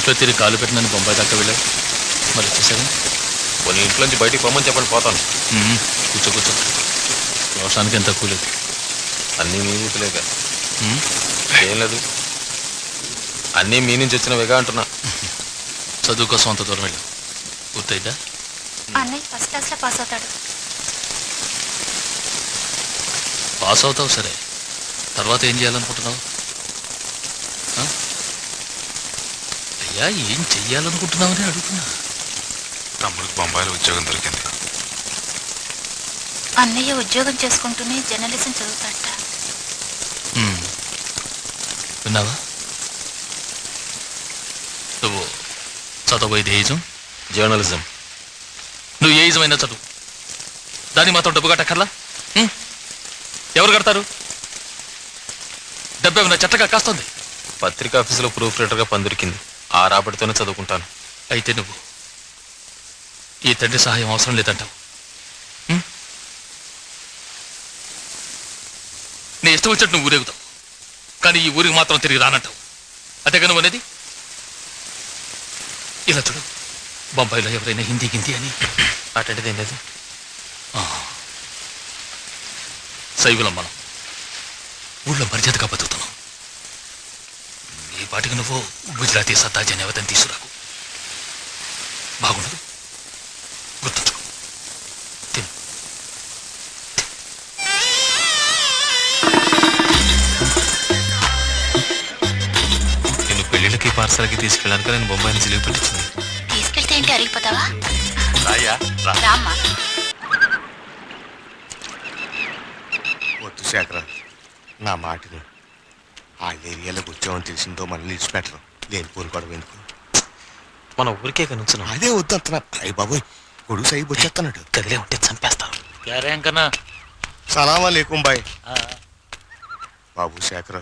ఇంట్లో తిరిగి కాలు పెట్టినని బొంబాయి దాకా వెళ్ళావు? మరి వచ్చేసావు? కొన్ని ఇంట్లోంచి బయటికి పొమ్మని చెప్పండి పోతాను. కూర్చో కూర్చో. రోషానికి ఎంత తక్కువ లేదు అన్నీ మీ మ్మ్. ఏం లేదు. అన్నీ మీ నుంచి వచ్చినవిగా అంటున్నా. చదువు కోసం అంత దూరం వెళ్ళావు? పూర్తయిందా అన్నయ్య ఫస్ట్ క్లాస్లో పాస్ అవుతాడు. పాస్ అవుతావు సరే. తర్వాత ఏం చేయాలనుకుంటున్నావు? అయ్యా ఏం చెయ్యాలనుకుంటున్నావని అడుగుతున్నా. తమ్ముడికి బొంబాయిలో ఉద్యోగం దొరికింది. అన్నయ్య ఉద్యోగం చేసుకుంటూనే జర్నలిజం చదువుతాడట. మ్మ్. విన్నావా? నువ్వు చదవబోయేది ఏజం జర్నలిజం. నువ్వు ఏ ఇజమైనా చదువు. దాన్ని మాత్రం డబ్బు కట్టక్కర్లా? ఎవరు కడతారు? డబ్బు ఏమైనా చెట్టగా కాస్తుంది? పత్రికా ఆఫీసులో ప్రూఫ్ రీడర్గా పని దొరికింది. ఆ రాబడితోనే చదువుకుంటాను. అయితే నువ్వు ఈ తండ్రి సహాయం అవసరం లేదంటావు. నీ ఇష్టం వచ్చినట్టు నువ్వు ఊరేగుతావు. కానీ ఈ ఊరికి మాత్రం తిరిగి రానంటావు. అంతేగా నువ్వు అనేది? ఇలా చూడు బొంబాయిలో ఎవరైనా హిందీ గింది అని అటెంటిది ఏం లేదు. శైవులం మనం. ఊళ్ళో మర్యాదగా బతుకుతున్నాం. పాటికి నువ్వు గుజరాతీ సత్తాజీ అనే అవతని తీసుకురాకు. బాగుండదు. గుర్తుంచుకో. తిను. నేను పెళ్ళిళ్ళకి పార్సల్కి తీసుకెళ్ళడానికి నేను బొంబాయి నుంచి లీవ్ పెట్టించింది. తీసుకెళ్తే ఏంటి అరిగిపోతావా? రామ్మా. వద్దు శేఖర నా మాటని. ఆ ఏరియాలోకి వచ్చామని తెలిసిందో మనల్ని ఇచ్చిపెట్టరు లేని పోరు గొడవ ఎందుకు? మన ఊరికే కనుంచున్నాం అదే వద్దు అంటున్నా అయ్యి బాబోయ్ కొడుకు సైబు వచ్చేస్తున్నాడు గదిలే ఉంటే చంపేస్తాను యారేంకన్నా సలామా లేకుం బాయ్. బాబు శేఖర్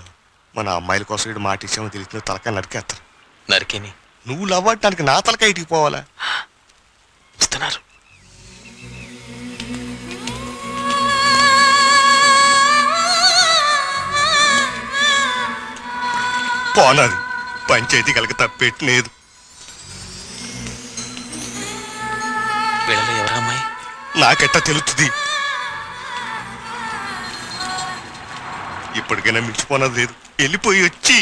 మన అమ్మాయిల కోసం ఇటు మాట ఇచ్చామో తెలిసిన తలకాయ నరికేస్తారు. నరికేని. నువ్వు లవ్వటానికి నా తలకాయ ఇటుకు పోవాలా? వస్తున్నారు పోనాది పంచాయతీ కలక తప్పెట్టలేదు వీళ్ళలో ఎవరు అమ్మాయి నాకెట్టా తెలుస్తుంది ఇప్పటికైనా మించిపోనది లేదు. వెళ్ళిపోయి వచ్చి.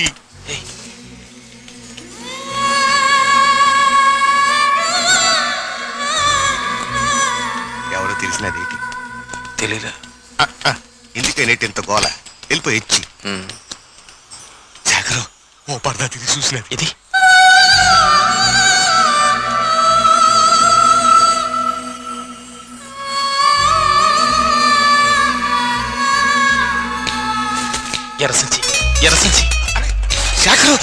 ఎవరో తెలిసినదేంటి తెలీదా? ఎందుకైనా ఇంత గోల? వెళ్ళిపోయి వచ్చి. ఓ పర్దా తిరిగి చూసలేదు ఇది. ఎరసించి ఎరసించి శేఖరు!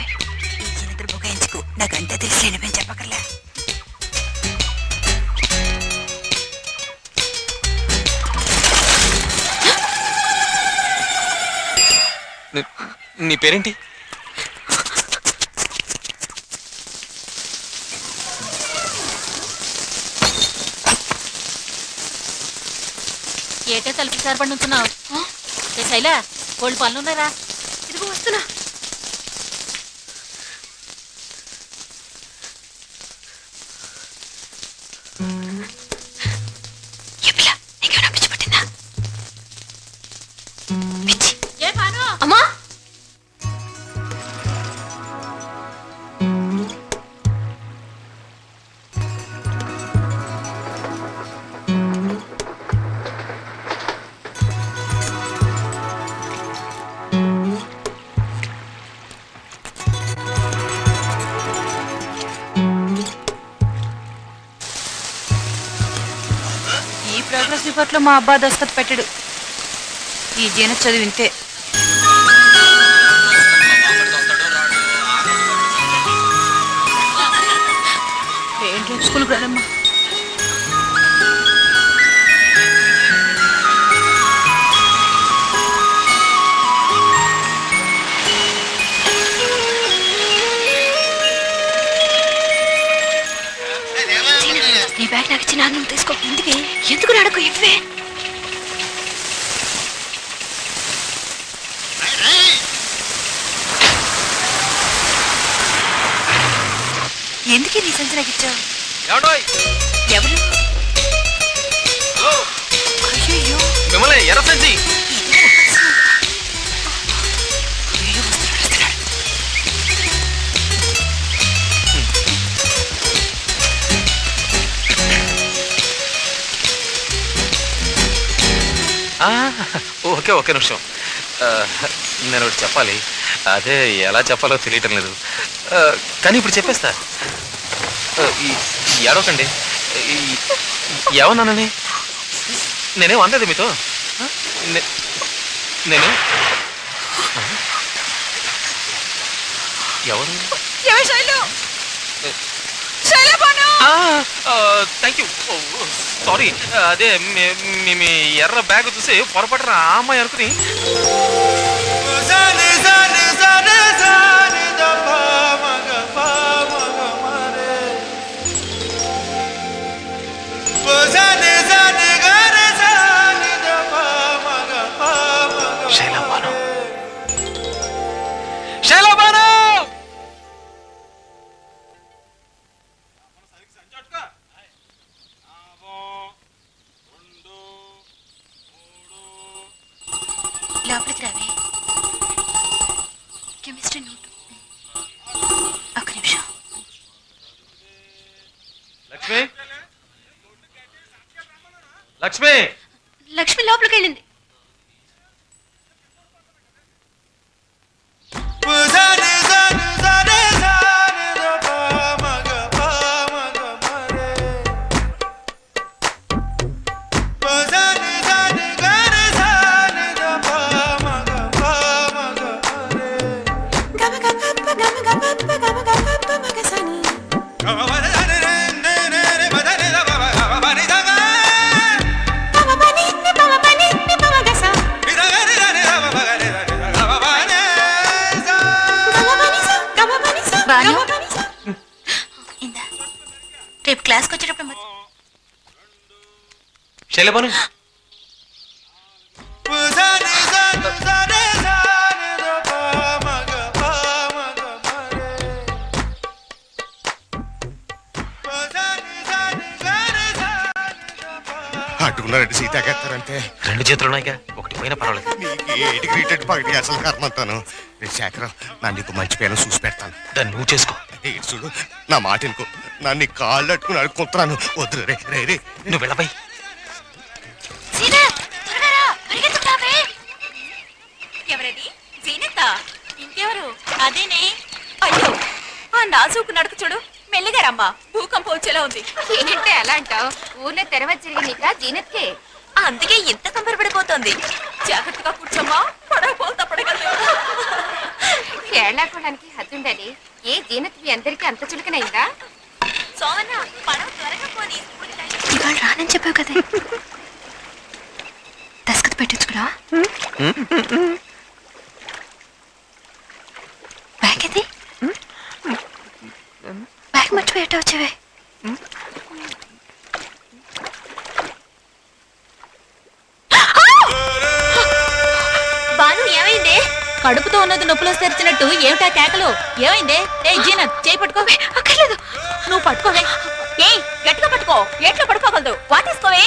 ఈ నిద్ర బుకాయించుకు నాకంతా తెలిసి లేని చెప్పకర్లే నీ- నీ పేరేంటి? ఏటే తలుపు సరిపడి నుంచున్నావు? ఏ శైలా కోళ్ళు పనులు ఉన్నారా ఇదిగో వస్తున్నా. అమ్మా ఈ ప్రోగ్రెస్ రిపోర్ట్ మా అబ్బా దస్తఖత్ పెట్టడు. ఈ జీన చదివింతే ఏంటి? స్కూల్కి రాదమ్మా ఎందుకు నీ సంచి నాకు ఇచ్చావు? ఎవరు? హలో, అయ్యో మిమ్మల్ని ఎర్ర సంచి. ఓకే ఒకే నిమిషం. నేను ఒకటి చెప్పాలి. అదే ఎలా చెప్పాలో తెలియటం లేదు. కానీ ఇప్పుడు చెప్పేస్తా. ఏడవకండి. ఏమన్నానని నేనేం అనలేదు మీతో? నేను? ఎవరు? Thank you sorry. అదే మీ- ఎర్ర బ్యాగ్ చూసి పొరపాటున ఆ అమ్మాయి అనుకుని లోపలికి రావే కెమిస్ట్రీ నోట్ ఒక్క నిమిషం. లక్ష్మి? లక్ష్మి? లక్ష్మి లోపలికి వెళ్ళింది రేపు క్లాస్కి వచ్చేటప్పుడు ఎగేస్తారంటే రెండు చేతులు ఉన్నాయిగా ఒకటి పోయినా పర్వాలేదు. నీకు ఏటికి రీటెడ్ పగటి అసలు కర్మ అంతాను. రే శేఖరం నా నీకు మంచి పేరు చూసి పెడతాను. దాన్ని నువ్వు చేసుకో. ఏ చూడు నా మాట అనుకో నన్ను నీ కాళ్ళు అట్టుకుని అడుక్కుంటున్నాను. వద్దు రే రే రే నువ్వు ఎవరది? ఇంకెవరు? అదేనే. అయ్యో ఆ నాజూకు నడుకు చూడు. మెల్లిగా రమ్మా భూకంపం వచ్చేలా ఉంది. ఏంటంటే అలా అంటావు? ఊర్లో తెరవచ్చి జరిగినాక జీనత్కే? అందుకే ఇంత కంపరపడిపోతుంది జాగ్రత్తగా కూర్చోమ్మా పడవ పోతా పడగలదు కేరళాకోడానికి హద్దుండాలి. ఏ జీనత్ మీ అందరికీ అంత చులకనైందా? సోమన్న పడవ త్వరగా పోనీ ఇవాళ రానని చెప్పావు కదా. దస్కత్ పెట్టించుకురా బ్యాగ్ ఇది బ్యాగ్ మర్చిపోయేట వచ్చేవే? కడుపుతో ఉన్నది నొప్పులు తెరిచినట్టు ఏమిటా కేకలు? ఏమైందే? ఏ జీనత్ చేయి పట్టుకోవే అక్కర్లేదు. నువ్వు పట్టుకోవే ఏ గట్టిగా పట్టుకో. ఎట్లా పడుకోగలదు వాటేసుకోవే